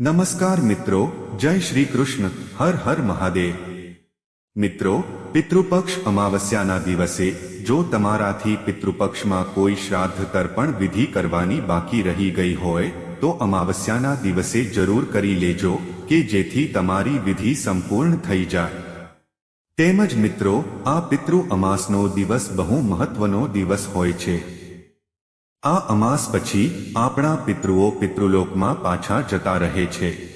નમસ્કાર મિત્રો, જય શ્રી કૃષ્ણ. હર હર મહાદેવ. મિત્રો, પિતૃપક્ષ અમાવસ્યાના દિવસે, જો તમારાથી પિતૃપક્ષમાં કોઈ શ્રાદ્ધ તર્પણ વિધિ કરવાની બાકી રહી ગઈ હોય, તો અમાવસ્યાના દિવસે જરૂર કરી લેજો કે જેથી તમારી વિધિ સંપૂર્ણ થઈ જાય. તેમજ મિત્રો, આ પિતૃ અમાસનો દિવસ બહુ મહત્વનો દિવસ હોય છે. આ અમાસ પછી આપણા પિતૃઓ પિતૃલોકમાં પાછા જતા રહે છે.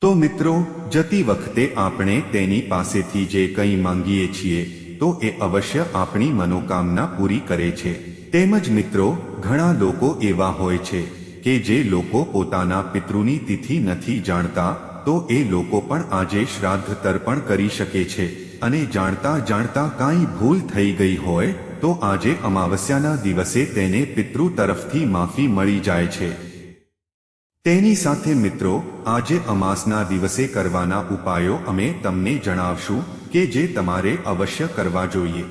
તો મિત્રો, જતી વખતે આપણે તેની પાસેથી જે કંઈ માંગીએ છીએ, તો એ અવશ્ય આપણી મનોકામના પૂરી કરે છે. તેમજ મિત્રો, ઘણા લોકો એવા હોય છે, કે જે લોકો પોતાના પિતૃની તિથિ નથી જાણતા, તો એ લોકો પણ આજે શ્રાદ્ધ તર્પણ કરી શકે છે. અને જાણતા જાણતા કાંઈ ભૂલ થઈ ગઈ હોય તો આજે અમાવસ્યાના દિવસે તેને પિતૃ તરફથી માફી મળી જાય છે. તેની સાથે મિત્રો, આજે અમાસના દિવસે કરવાના ઉપાયો અમે તમને જણાવશું કે જે તમારે અવશ્ય કરવા જોઈએ.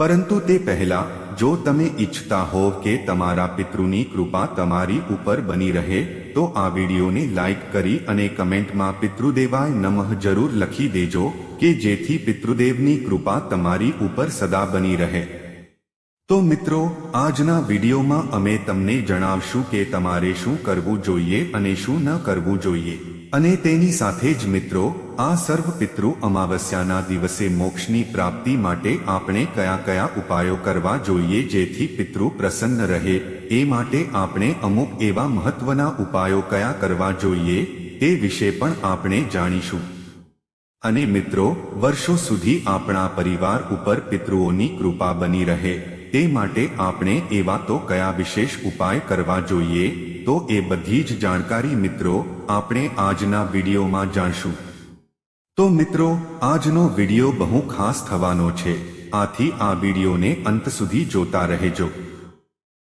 પરંતુ તે પહેલા, જો તમે ઈચ્છતા હો કે તમારા પિતૃની કૃપા તમારી ઉપર બની રહે, તો આ વિડીયોને લાઈક કરી અને કમેન્ટમાં પિતૃદેવાય નમઃ જરૂર લખી દેજો કે જેથી પિતૃદેવની કૃપા તમારી ઉપર સદા બની રહે. તો મિત્રો, આજના વિડીયોમાં અમે તમને જણાવશું કે તમારે શું કરવું જોઈએ અને શું ન કરવું જોઈએ. અને તેની સાથે જ મિત્રો, આ સર્વ પિતૃ અમાવસ્યાના દિવસે મોક્ષની પ્રાપ્તિ માટે આપણે કયા કયા ઉપાયો કરવા જોઈએ જેથી પિતૃ પ્રસન્ન રહે, એ માટે આપણે અમુક એવા મહત્વના ઉપાયો કયા કરવા જોઈએ, તે વિશે પણ આપણે જાણીશું. અને મિત્રો, વર્ષો સુધી આપણા પરિવાર ઉપર પિતૃઓની કૃપા બની રહે. તે માટે આપણે એવા તો કયા વિશેષ ઉપાય કરવા જોઈએ? તો એ બધી જ જાણકારી મિત્રો, આપણે આજના વિડીયોમાં જાણશું. તો મિત્રો, આજનો વીડિયો બહુ ખાસ થવાનો છે. આથી આ વિડીયોને અંત સુધી જોતા રહેજો.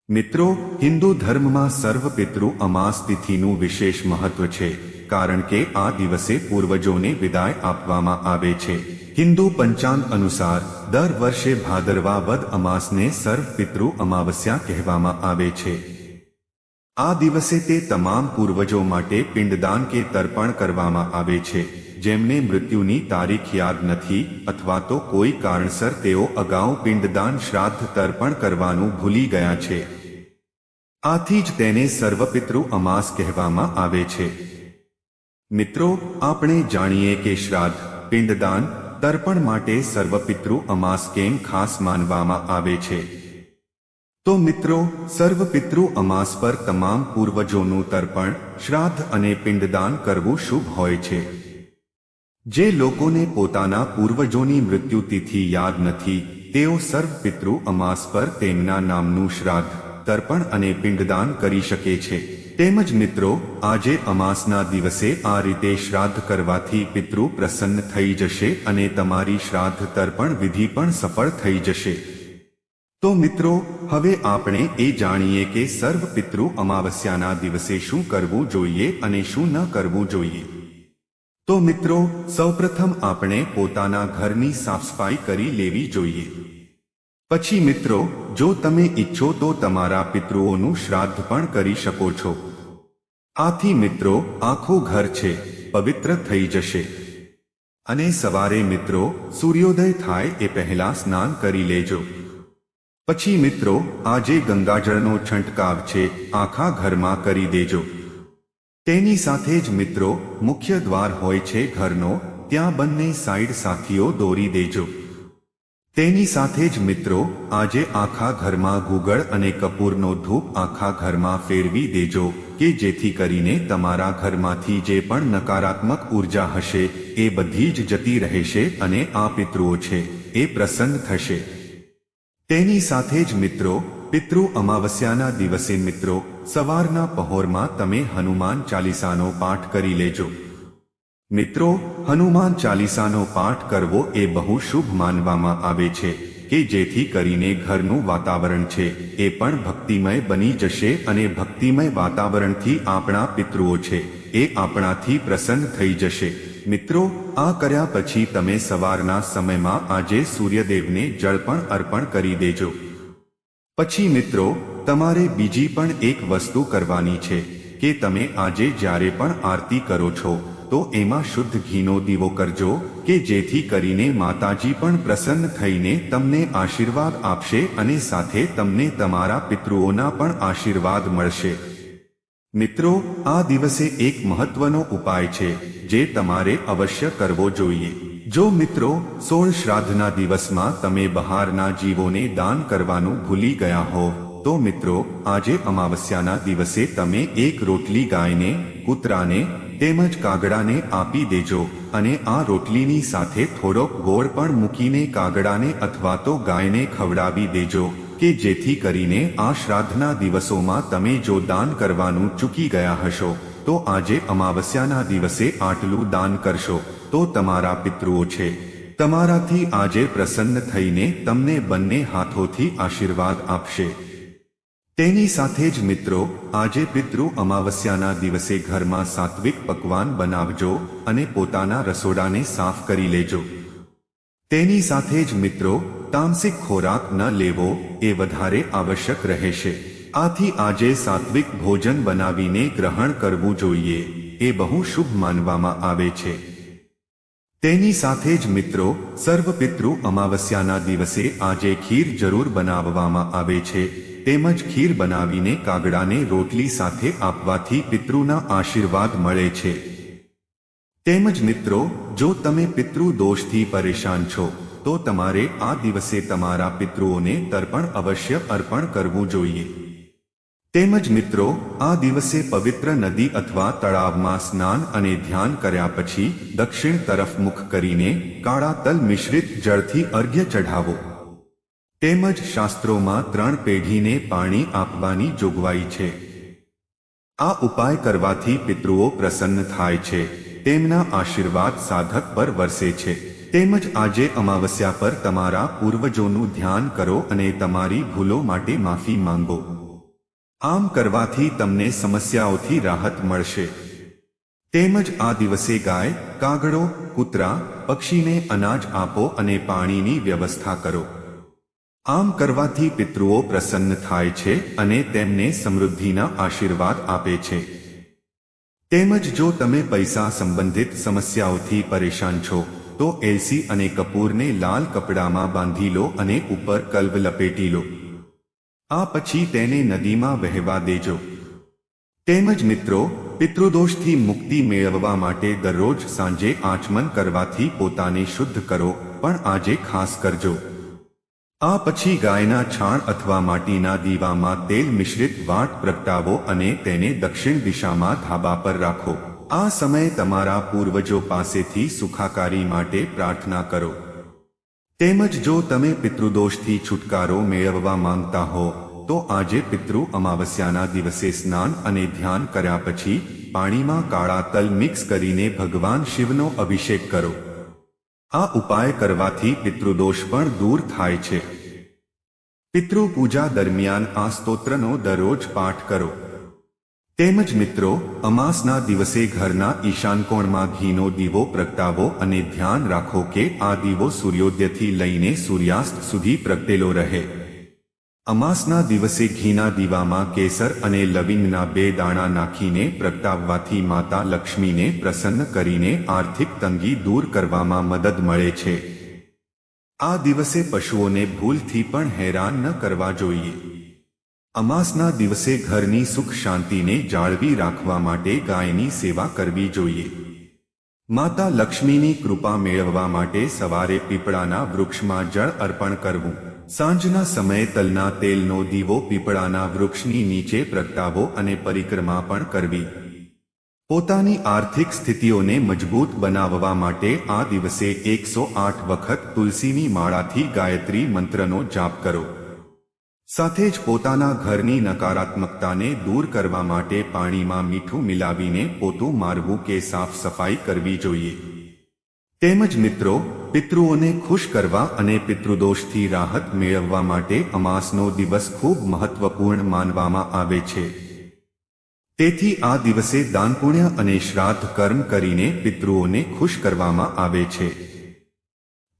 મિત્રો, હિન્દુ ધર્મમાં સર્વ પિતૃ અમાસ તિથિનું વિશેષ મહત્વ છે. કારણ કે આ દિવસે પૂર્વજોને વિદાય આપવામાં આવે છે. હિન્દુ પંચાંગ અનુસાર, દર વર્ષે ભાદરવા વદ અમાસને સર્વ પિતૃ અમાવસ્યા કહેવામાં આવે છે. આ દિવસે તે તમામ પૂર્વજો માટે પિંડદાન કે તર્પણ કરવામાં આવે છે. જેમને મૃત્યુની તારીખ યાદ નથી અથવા તો કોઈ કારણસર તેઓ અગાઉ પિંડદાન શ્રાદ્ધ તર્પણ કરવાનું ભૂલી ગયા છે. આથી જ તેને સર્વપિતૃ અમાસ કહેવામાં આવે છે. મિત્રો, આપણે જાણીએ કે શ્રાદ્ધ, પિંડદાન તર્પણ માટે સર્વપિતૃ અમાસ કેમ ખાસ માનવામાં આવે છે? તો મિત્રો, સર્વપિતૃ અમાસ પર તમામ પૂર્વજોનું તર્પણ, શ્રાદ્ધ અને પિંડદાન કરવું શુભ હોય છે. જે લોકોને પોતાના પૂર્વજોની મૃત્યુતિથી યાદ નથી, તેઓ સર્વપિતૃ અમાસ પર તેમના નામનું શ્રાદ્ધ તર્પણ અને પિંડદાન કરી શકે છે. તેમજ મિત્રો, આજે અમાસના દિવસે આ રીતે શ્રાદ્ધ કરવાથી પિતૃ પ્રસન્ન થઈ જશે અને તમારી શ્રાદ્ધ તર્પણ વિધિ પણ સફળ થઈ જશે. તો મિત્રો, હવે આપણે એ જાણીએ કે સર્વ પિતૃ અમાવસ્યાના દિવસે શું કરવું જોઈએ અને શું ન કરવું જોઈએ. તો મિત્રો, સૌપ્રથમ આપણે પોતાના ઘરની સાફસફાઈ કરી લેવી જોઈએ. પછી મિત્રો, જો તમે ઈચ્છો તો તમારા પિતૃઓનું શ્રાદ્ધ પણ કરી શકો છો. આથી મિત્રો, આખું ઘર છે, પવિત્ર થઈ જશે. અને સવારે મિત્રો, સૂર્યોદય થાય એ પહેલા સ્નાન કરી લેજો. પછી મિત્રો, આજે ગંગાજળનો છંટકાવ છે, આખા ઘરમાં કરી દેજો. તેની સાથે જ મિત્રો, મુખ્ય દ્વાર હોય છે ઘરનો, ત્યાં બંને સાઈડ સાથીઓ દોરી દેજો. તેની સાથે જ મિત્રો, આજે આખા ઘરમાં ગુગળ અને કપૂરનો ધૂપ આખા ઘરમાં ફેરવી દેજો, કે જેથી કરીને તમારા ઘરમાંથી જે પણ નકારાત્મક ઊર્જા હશે, એ બધી જ જતી રહેશે અને આ પિતૃઓ છે, એ પ્રસન્ન થશે. તેની સાથે જ મિત્રો, પિતૃ અમાવસ્યાના દિવસે મિત્રો, સવારના પહોરમાં તમે હનુમાન ચાલીસાનો પાઠ કરી લેજો. મિત્રો, હનુમાન ચાલીસાનો પાઠ કરવો એ બહુ શુભ માનવામાં આવે છે કે જેથી કરીને ઘરનું વાતાવરણ છે, એ પણ ભક્તિમય બની જશે અને ભક્તિમય વાતાવરણથી આપણા પિતૃઓ છે, એ આપણાથી પ્રસન્ન થઈ જશે. મિત્રો, આ કર્યા પછી તમે સવારના સમયમાં આજે સૂર્યદેવને જળ પણ અર્પણ કરી દેજો. પછી મિત્રો, તમારે બીજી પણ એક વસ્તુ કરવાની છે, કે તમે આજે જ્યારે પણ આરતી કરો છો તો એમાં શુદ્ધ ઘીનો દીવો કરજો, કે જેથી કરીને માતાજી પણ પ્રસન્ન થઈને તમને આશીર્વાદ આપશે અને સાથે તમને તમારા પિતૃઓના પણ આશીર્વાદ મળશે. મિત્રો, આ દિવસે એક મહત્વનો ઉપાય છે, જે તમારે અવશ્ય કરવો જોઈએ. જો મિત્રો, સોળ શ્રાદ્ધના દિવસમાં તમે બહારના જીવોને દાન કરવાનું ભૂલી ગયા હો, તો મિત્રો, આજે અમાવસ્યાના દિવસે તમે એક રોટલી ગાયને, કૂતરાને તેમજ કાગડાને આપી દેજો અને આ રોટલીની સાથે થોડોક ગોળ પણ મૂકીને કાગડાને અથવા તો ગાયને ખવડાવી દેજો, કે જેથી કરીને આ શ્રાદ્ધના દિવસોમાં તમે જો દાન કરવાનું ચૂકી ગયા હશો, તો આજે અમાવસ્યાના દિવસે આટલું દાન કરશો, તો તમારા પિતૃઓ છે. તમારાથી આજે પ્રસન્ન થઈને તમને બંને હાથોથી આશીર્વાદ આપશે. તેની સાથે જ મિત્રો, આજે પિતૃ અમાવસ્યાના દિવસે ઘરમાં સાત્વિક પકવાન બનાવજો અને પોતાના રસોડાને સાફ કરી લેજો. તેની સાથે જ મિત્રો, તામસિક ખોરાક ન લેવો એ વધારે આવશ્યક રહેશે. આથી આજે સાત્વિક ભોજન બનાવીને ગ્રહણ કરવું જોઈએ, એ બહુ શુભ માનવામાં આવે છે. તેની સાથે જ મિત્રો સર્વ પિતૃ અમાવસ્યાના દિવસે આજે ખીર જરૂર બનાવવામાં આવે છે. તેમજ ખીર બનાવીને કાગડાને રોટલી સાથે આપવાથી પિતૃના આશીર્વાદ મળે છે. તેમજ મિત્રો, જો તમે પિતૃ દોષથી પરેશાન છો, તો તમારે આ દિવસે તમારા પિતૃઓને તર્પણ અવશ્ય અર્પણ કરવું જોઈએ. તેમજ મિત્રો, આ દિવસે પવિત્ર નદી અથવા તળાવમાં સ્નાન અને ધ્યાન કર્યા પછી દક્ષિણ તરફ મુખ કરીને કાળા તલ મિશ્રિત જળથી અર્ઘ્ય ચઢાવો. તેમજ શાસ્ત્રોમાં ત્રણ પેઢીને પાણી આપવાની જોગવાઈ છે. આ ઉપાય કરવાથી પિતૃઓ પ્રસન્ન થાય છે. તેમના આશીર્વાદ સાધક પર વરસે છે. તેમજ આજે અમાવસ્યા પર તમારા પૂર્વજોનું ધ્યાન કરો અને તમારી ભૂલો માટે માફી માંગો. આમ કરવાથી તમને સમસ્યાઓથી રાહત મળશે. તેમજ આ દિવસે ગાય, કાગડો, કૂતરા, પક્ષીને અનાજ આપો અને પાણીની વ્યવસ્થા કરો. આમ કરવાથી પિતૃઓ પ્રસન્ન થાય છે અને તેમને સમૃદ્ધિના આશીર્વાદ આપે છે. તેમજ જો તમે પૈસા સંબંધિત સમસ્યાઓથી પરેશાન છો, તો એલસી અને કપૂરને લાલ કપડામાં બાંધી લો અને ઉપર કલ્વ લપેટી લો. આ પછી તેને નદીમાં વહેવા દેજો. તેમજ મિત્રો, પિતૃદોષથી મુક્તિ મેળવવા માટે દરરોજ સાંજે આચમન કરવાથી પોતાને શુદ્ધ કરો, પણ આજે ખાસ કરજો. આ પછી ગાયના છાણ અથવા માટીના દીવામાં તેલ મિશ્રિત વાટ પ્રગટાવો અને તેને દક્ષિણ દિશામાં ધાબા પર રાખો. આ સમયે તમારા પૂર્વજો પાસેથી સુખાકારી માટે પ્રાર્થના કરો. તેમજ જો તમે પિતૃદોષથી છુટકારો મેળવવા માંગતા હો, તો આજે પિતૃ અમાવસ્યાના દિવસે સ્નાન અને ધ્યાન કર્યા પછી પાણીમાં કાળા તલ મિક્સ કરીને ભગવાન શિવનો અભિષેક કરો. આ ઉપાય કરવાથી પિતૃદોષ પણ દૂર થાય છે. પિતૃ પૂજા દરમિયાન આ સ્તોત્રનો દરરોજ પાઠ કરો. તેમજ મિત્રો, અમાસના દિવસે ઘરના ઈશાનકોણમાં ઘીનો દીવો પ્રગટાવો અને ધ્યાન રાખો કે આ દીવો સૂર્યોદયથી લઈને સૂર્યાસ્ત સુધી પ્રગટેલો રહે. અમાસના દિવસે ઘીના દીવામાં કેસર અને લવિંગના બે દાણા નાખીને પ્રગટાવવાથી માતા લક્ષ્મીને પ્રસન્ન કરીને આર્થિક તંગી દૂર કરવામાં મદદ મળે છે. આ દિવસે પશુઓને ભૂલથી પણ હેરાન ન કરવા જોઈએ. અમાસના દિવસે ઘરની સુખ શાંતિને જાળવી રાખવા માટે ગાયની સેવા કરવી જોઈએ. માતા લક્ષ્મીની કૃપા મેળવવા માટે સવારે પીપળાના વૃક્ષમાં જળ અર્પણ કરવું. સાંજના સમયે તલના તેલનો દીવો પીપળાના વૃક્ષની નીચે પ્રગટાવો અને પરિક્રમા પણ કરવી. પોતાની આર્થિક સ્થિતિઓને મજબૂત બનાવવા માટે આ દિવસે એકસો આઠ વખત તુલસીની માળાથી ગાયત્રી મંત્રનો જાપ કરો. સાથે જ પોતાના ઘરની નકારાત્મકતાને દૂર કરવા માટે પાણીમાં મીઠું મિલાવીને પોતું મારવું કે સાફ સફાઈ કરવી જોઈએ. તેમજ મિત્રો, પિતૃઓને ખુશ કરવા અને પિતૃદોષથી રાહત મેળવવા માટે અમાસનો દિવસ ખૂબ મહત્વપૂર્ણ માનવામાં આવે છે. તેથી આ દિવસે દાનપુણ્ય અને શ્રાદ્ધ કર્મ કરીને પિતૃઓને ખુશ કરવામાં આવે છે.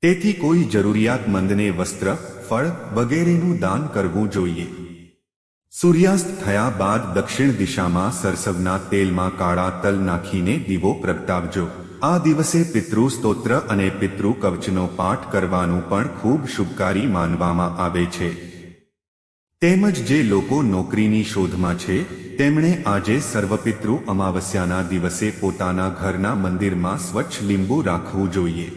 તેથી કોઈ જરૂરિયાતમંદને વસ્ત્ર, ફળ વગેરેનું દાન કરવું જોઈએ. સૂર્યાસ્ત થયા બાદ દક્ષિણ દિશામાં સરસવના તેલમાં કાળા તલ નાખીને દીવો પ્રગટાવજો. આ દિવસે પિતૃ સ્તોત્ર અને પિતૃ કવચનો પાઠ કરવાનું પણ ખૂબ શુભકારી માનવામાં આવે છે. તેમજ જે લોકો નોકરીની શોધમાં છે, તેમણે આજે સર્વપિતૃ અમાવસ્યાના દિવસે પોતાના ઘરના મંદિરમાં સ્વચ્છ લીંબુ રાખવું જોઈએ.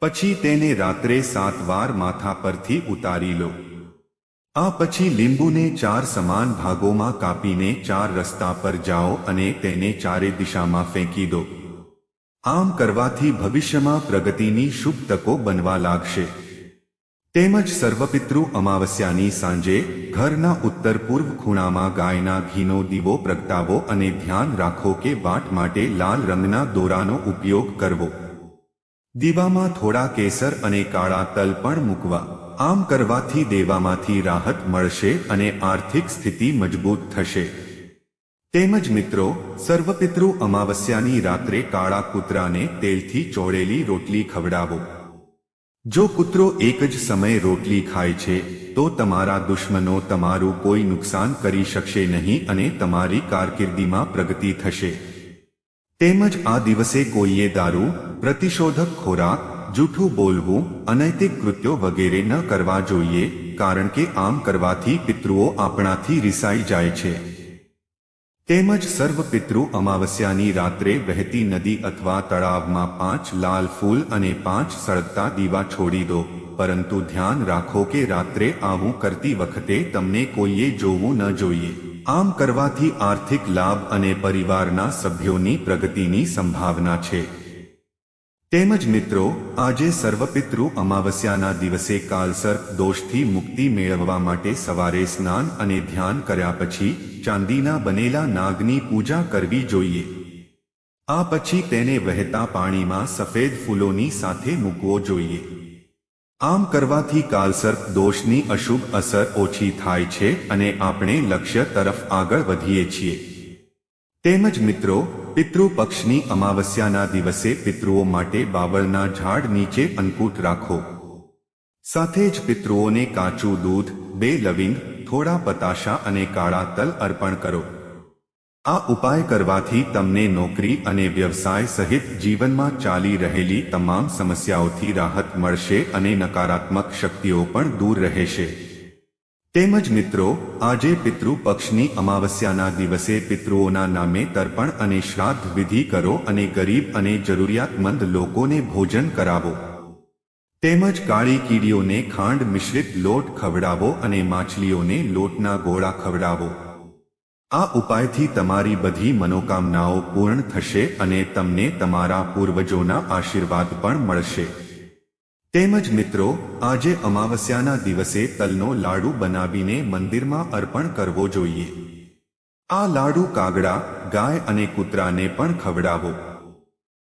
પછી તેને રાત્રે સાત વાર માથા પરથી ઉતારી લો. આ પછી લીંબુને ચાર સમાન ભાગોમાં કાપીને ચાર રસ્તા પર જાઓ અને તેને ચારે દિશામાં ફેંકી દો. આમ કરવાથી ભવિષ્યમાં પ્રગતિની શુભ તકો બનવા લાગશે. તેમજ સર્વપિતૃ અમાવસ્યાની સાંજે ઘરના ઉત્તર પૂર્વ ખૂણામાં ગાયના ઘીનો દીવો પ્રગટાવો અને ધ્યાન રાખો કે વાટ માટે લાલ રંગના દોરાનો ઉપયોગ કરવો. દીવામાં થોડા કેસર અને કાળા તલ પણ મૂકવા. આમ કરવાથી દેવામાંથી રાહત મળશે અને આર્થિક સ્થિતિ મજબૂત થશે. તેમજ મિત્રો, સર્વપિતૃ અમાવસ્યાની રાત્રે કાળા કૂતરાને તેલથી ચોળેલી રોટલી ખવડાવો. જો કૂતરો એક જ સમયે રોટલી ખાય છે, તો તમારા દુશ્મનો તમારું કોઈ નુકસાન કરી શકશે નહીં અને તમારી કારકિર્દીમાં પ્રગતિ થશે. તેમજ આ દિવસે કોઈએ દારૂ, પ્રતિશોધક ખોરાક, જૂઠું બોલવું, અનૈતિક કૃત્યો વગેરે ન કરવા જોઈએ, કારણ કે આમ કરવાથી પિતૃઓ આપણાથી રિસાઈ જાય છે. તેમજ સર્વ પિતૃ અમાવસ્યાની રાત્રે વહેતી નદી અથવા તળાવમાં પાંચ લાલ ફૂલ અને પાંચ સળગતા દીવા છોડી દો. પરંતુ ધ્યાન રાખો કે રાત્રે આવું કરતી વખતે તમને કોઈએ જોવું ન જોઈએ. આમ કરવાથી આર્થિક લાભ અને પરિવારના સભ્યોની પ્રગતિની સંભાવના છે. તેમજ મિત્રો, આજે સર્વપિતૃ અમાવસ્યાના દિવસે કાલસર્પ દોષથી મુક્તિ મેળવવા માટે સવારે સ્નાન અને ધ્યાન કર્યા પછી ચાંદીના બનેલા નાગની પૂજા કરવી જોઈએ. આ પછી તેને વહેતા પાણીમાં સફેદ ફૂલોની સાથે મૂકવો જોઈએ. આમ કરવાથી કાલસર્પ દોષની અશુભ અસર ઓછી થાય છે અને આપણે લક્ષ્ય તરફ આગળ વધીએ છીએ. તેમજ મિત્રો પિતૃ પક્ષની અમાવસ્યાના દિવસે પિતૃઓ માટે બાવળના ઝાડ નીચે અંકુટ રાખો. સાથે જ પિતૃઓને કાચું દૂધ, બે લવિંગ, થોડા પતાશા અને કાળા તલ અર્પણ કરો. આ ઉપાય કરવાથી તમને નોકરી અને વ્યવસાય સહિત જીવનમાં ચાલી રહેલી તમામ સમસ્યાઓથી રાહત મળશે અને નકારાત્મક શક્તિઓ પણ દૂર રહેશે. તેમજ મિત્રો, આજે પિતૃ પક્ષની અમાવસ્યાના દિવસે પિતૃઓના નામે તર્પણ અને શ્રાદ્ધ વિધિ કરો અને ગરીબ અને જરૂરિયાતમંદ લોકોને ભોજન કરાવો. તેમજ કાળી કીડીઓને ખાંડ મિશ્રિત લોટ ખવડાવો અને માછલીઓને લોટના ગોળા ખવડાવો. આ ઉપાયથી તમારી બધી મનોકામનાઓ પૂર્ણ થશે અને તમને તમારા પૂર્વજોના આશીર્વાદ પણ મળશે. તેમજ મિત્રો, આજે અમાવસ્યાના દિવસે તલનો લાડુ બનાવીને મંદિરમાં અર્પણ કરવો જોઈએ. આ લાડુ કાગડા, ગાય અને કૂતરાને પણ ખવડાવો.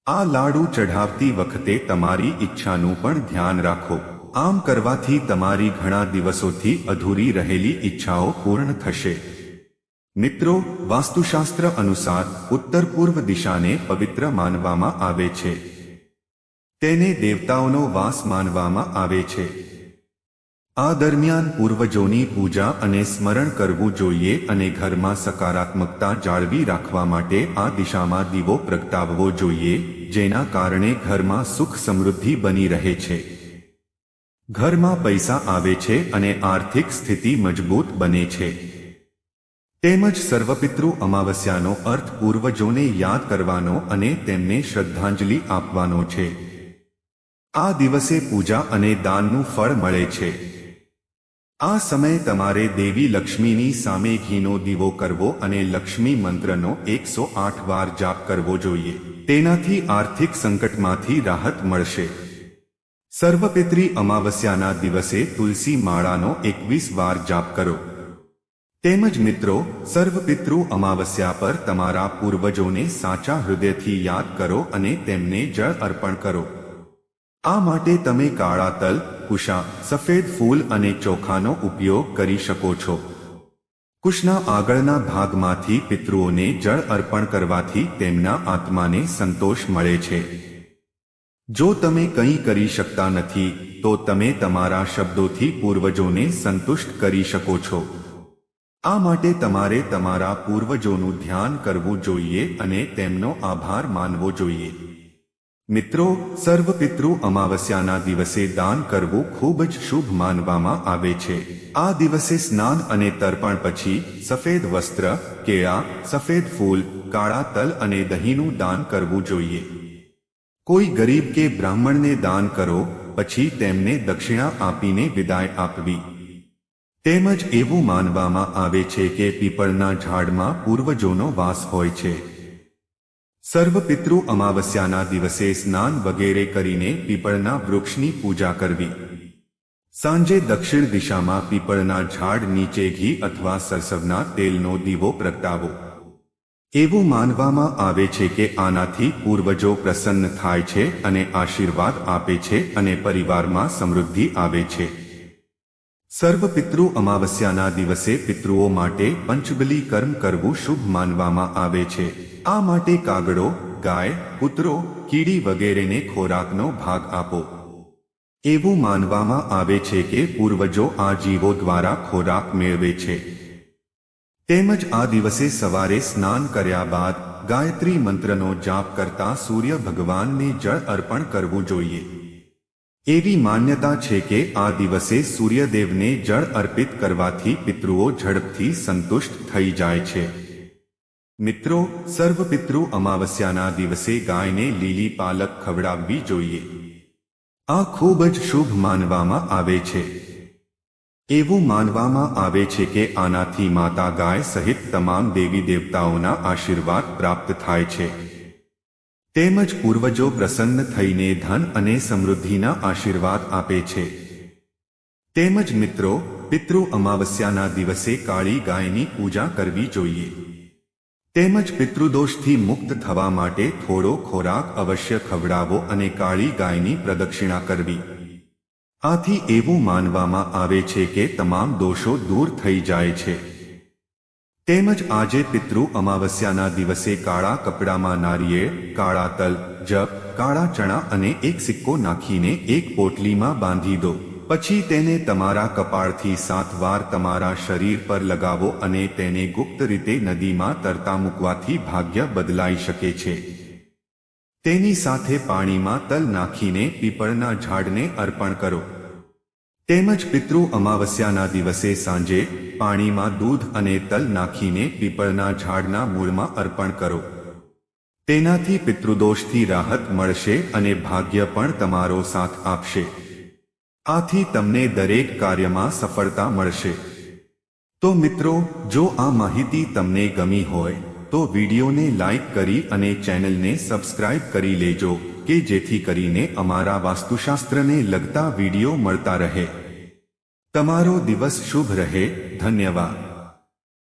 આ લાડુ ચઢાવતી વખતે તમારી ઈચ્છાનું પણ ધ્યાન રાખો. આમ કરવાથી તમારી ઘણા દિવસોથી અધૂરી રહેલી ઈચ્છાઓ પૂર્ણ થશે. મિત્રો, વાસ્તુશાસ્ત્ર અનુસાર ઉત્તર પૂર્વ દિશાને પવિત્ર માનવામાં આવે છે. તેને દેવતાઓનો વાસ માનવામાં આવે છે. આ દરમિયાન પૂર્વજોની પૂજા અને સ્મરણ કરવું જોઈએ અને ઘરમાં સકારાત્મકતા જાળવી રાખવા માટે આ દિશામાં દીવો પ્રગટાવવો જોઈએ, જેના કારણે ઘરમાં સુખ સમૃદ્ધિ બની રહે છે. ઘરમાં પૈસા આવે છે અને આર્થિક સ્થિતિ મજબૂત બને છે. તેમજ સર્વપિતૃ અમાવસ્યાનો અર્થ પૂર્વજોને યાદ કરવાનો અને તેમને શ્રદ્ધાંજલિ આપવાનો છે. આ દિવસે પૂજા અને દાનનું ફળ મળે છે. આ સમયે તમારે દેવી લક્ષ્મીની સામે ઘીનો દીવો કરવો અને લક્ષ્મી મંત્રનો એકસો આઠ વાર જાપ કરવો જોઈએ. તેનાથી આર્થિક સંકટમાંથી રાહત મળશે. સર્વપિત્રી અમાવસ્યાના દિવસે તુલસી માળાનો એકવીસ વાર જાપ કરો. તેમજ મિત્રો, સર્વપિતૃ અમાવસ્યા પર તમારા પૂર્વજોને સાચા હૃદયથી યાદ કરો અને તેમને જળ અર્પણ કરો. આ માટે તમે કાળા તલ, કુશા, સફેદ ફૂલ અને ચોખાનો ઉપયોગ કરી શકો છો. કુશના આગળના ભાગમાંથી પિતૃઓને જળ અર્પણ કરવાથી તેમના આત્માને સંતોષ મળે છે. જો તમે કંઈ કરી શકતા નથી, તો તમે તમારા શબ્દોથી પૂર્વજોને સંતુષ્ટ કરી શકો છો. આ માટે તમારે તમારા પૂર્વજોનું ધ્યાન કરવું જોઈએ અને તેમનો આભાર માનવો જોઈએ. મિત્રો સર્વ પિતૃ અમાવસ્યાના દિવસે દાન કરવું ખૂબ જ શુભ માનવામાં આવે છે. આ દિવસે સ્નાન અને તર્પણ પછી સફેદ વસ્ત્ર, કેળા, સફેદ ફૂલ, કાળા તલ અને દહીંનું દાન કરવું જોઈએ. કોઈ ગરીબ કે બ્રાહ્મણને દાન કરો, પછી તેમને દક્ષિણા આપીને વિદાય આપવી. તેમજ એવું માનવામાં આવે છે કે પીપળના ઝાડમાં પૂર્વજોનો વાસ હોય છે. સર્વ પિતૃ અમાવસ્યાના દિવસે સ્નાન વગેરે કરીને પીપળના વૃક્ષની પૂજા કરવી. સાંજે દક્ષિણ દિશામાં પીપળના ઝાડ નીચે ઘી અથવા સરસવના તેલનો દીવો પ્રગટાવો. એવું માનવામાં આવે છે કે આનાથી પૂર્વજો પ્રસન્ન થાય છે અને આશીર્વાદ આપે છે અને પરિવારમાં સમૃદ્ધિ આવે છે. સર્વ પિતૃ અમાવસ્યાના દિવસે પિતૃઓ માટે પંચબલી કર્મ કરવું શુભ માનવામાં આવે છે. આ માટે કાગડો, ગાય, કૂતરો, કીડી વગેરેને ખોરાકનો ભાગ આપો. એવું માનવામાં આવે છે કે પૂર્વજો આ જીવો દ્વારા ખોરાક મેળવે છે. તેમજ આ દિવસે સવારે સ્નાન કર્યા બાદ ગાયત્રી મંત્રનો જાપ કરતા સૂર્ય ભગવાનને જળ અર્પણ કરવું જોઈએ. એવી માન્યતા છે કે આ દિવસે સૂર્યદેવને જળ અર્પિત કરવાથી પિતૃઓ ઝડપથી સંતુષ્ટ થઈ જાય છે. મિત્રો સર્વ પિતૃ અમાવસ્યાના દિવસે ગાયને લીલી પાલક ખવડાવવી જોઈએ આ ખૂબ જ શુભ માનવામાં આવે છે એવું માનવામાં આવે છે કે આનાથી માતા ગાય સહિત તમામ દેવી દેવતાઓના આશીર્વાદ પ્રાપ્ત થાય છે તેમજ પૂર્વજો પ્રસન્ન થઈને ધન અને સમૃદ્ધિના આશીર્વાદ આપે છે તેમજ મિત્રો પિતૃ અમાવસ્યાના દિવસે કાળી ગાયની પૂજા કરવી જોઈએ તેમજ પિતૃદોષથી મુક્ત થવા માટે થોડો ખોરાક અવશ્ય ખવડાવો અને કાળી ગાયની પ્રદક્ષિણા કરવી. આથી એવું માનવામાં આવે છે કે તમામ દોષો દૂર થઈ જાય છે. તેમજ આજે પિતૃ અમાવસ્યાના દિવસે કાળા કપડામાં નારિયેળ, કાળા તલ, જપ, કાળા ચણા અને એક સિક્કો નાખીને એક પોટલીમાં બાંધી દો. પછી તેને તમારા કપાળથી સાત વાર તમારા શરીર પર લગાવો અને તેને ગુપ્ત રીતે નદીમાં તરતા મૂકવાથી ભાગ્ય બદલાઈ શકે છે. તેની સાથે પાણીમાં તલ નાખીને પીપળના ઝાડને અર્પણ કરો. તેમજ પિતૃ અમાવસ્યાના દિવસે સાંજે પાણીમાં દૂધ અને તલ નાખીને પીપળના ઝાડના મૂળમાં અર્પણ કરો. તેનાથી પિતૃદોષથી રાહત મળશે અને ભાગ્ય પણ તમારો સાથ આપશે. આથી તમને દરેક કાર્યમાં સફળતા મળશે. તો મિત્રો, જો આ માહિતી તમને ગમી હોય, તો વિડીયોને લાઇક કરી અને ચેનલને સબસ્ક્રાઇબ કરી લેજો, કે જેથી કરીને અમારા વાસ્તુશાસ્ત્રને લગતા વીડિયો મળતા રહે. તમારો દિવસ શુભ રહે. ધન્યવાદ.